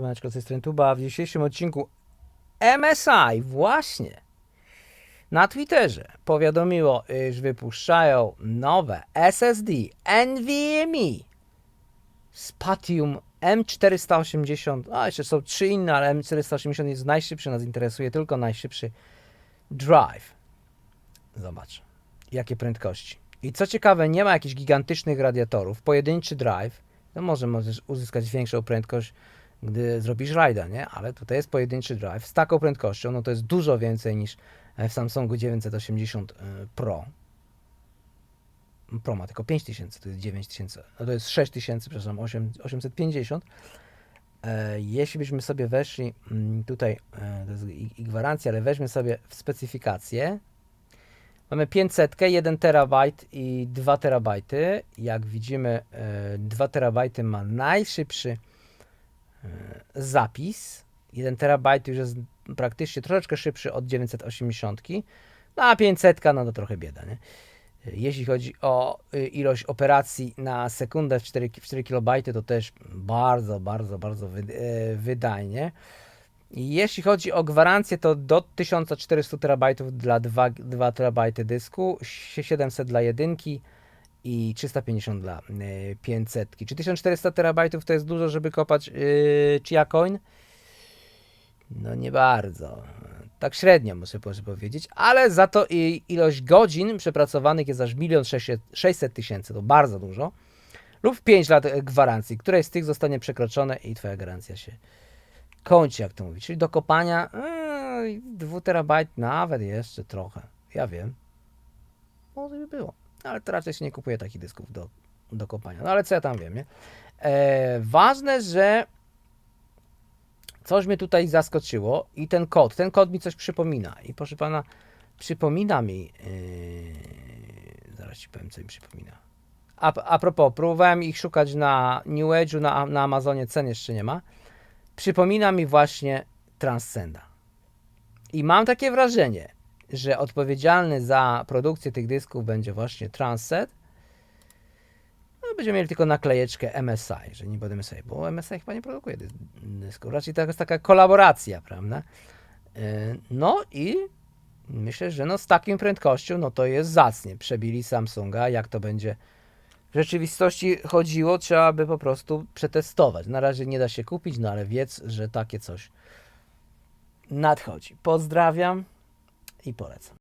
Siemaneczko, z tej strony Tuba. W dzisiejszym odcinku MSI właśnie na Twitterze powiadomiło, iż wypuszczają nowe SSD NVMe Spatium M480. A jeszcze są trzy inne, ale M480 jest najszybszy, nas interesuje tylko najszybszy drive. Zobacz, jakie prędkości. I co ciekawe, nie ma jakichś gigantycznych radiatorów. Pojedynczy drive, no może możesz uzyskać większą prędkość, gdy zrobisz rajda, nie? Ale tutaj jest pojedynczy drive z taką prędkością, no to jest dużo więcej niż w Samsungu 980 Pro. Pro ma tylko 5000, to jest 9000, no to jest 6000, przepraszam, 8, 850. E, jeśli byśmy sobie weszli mm, tutaj, e, to jest i, gwarancja, ale weźmy sobie w specyfikację, Mamy 500, 1 terabajt i 2 terabajty. Jak widzimy, e, 2 terabajty ma najszybszy e, zapis. 1 terabajt już jest praktycznie troszeczkę szybszy od 980. No a 500 no to trochę bieda, nie? Jeśli chodzi o y, ilość operacji na sekundę w 4, w 4 KB, to też bardzo, bardzo, bardzo e, wydajnie. Jeśli chodzi o gwarancję, to do 1400 terabajtów dla 2, 2 terabajty dysku, 700 dla jedynki i 350 dla y, 500. Czy 1400 terabajtów to jest dużo, żeby kopać yy, Coin? No nie bardzo. Tak średnio muszę powiedzieć, ale za to i ilość godzin przepracowanych jest aż 1 600 tysięcy, to bardzo dużo. Lub 5 lat gwarancji, której z tych zostanie przekroczone i twoja gwarancja się kończy, jak to mówić. Czyli do kopania yy, 2 terabajt nawet jeszcze trochę. Ja wiem. Może by było. Ale to raczej się nie kupuje takich dysków do, do kopania. No ale co ja tam wiem, nie? E, ważne, że coś mnie tutaj zaskoczyło i ten kod, ten kod mi coś przypomina. I proszę pana, przypomina mi. Yy, zaraz ci powiem, co mi przypomina. A, a propos, próbowałem ich szukać na New Age'u, na, na Amazonie, cen jeszcze nie ma przypomina mi właśnie Transcenda. I mam takie wrażenie, że odpowiedzialny za produkcję tych dysków będzie właśnie Transcend. No, będziemy mieli tylko naklejeczkę MSI, że nie będę MSI, bo MSI chyba nie produkuje dy- dysków. Raczej to jest taka kolaboracja, prawda? Yy, No i myślę, że no z taką prędkością, no to jest zacnie. Przebili Samsunga, jak to będzie w rzeczywistości chodziło, trzeba by po prostu przetestować. Na razie nie da się kupić, no ale wiedz, że takie coś nadchodzi. Pozdrawiam i polecam.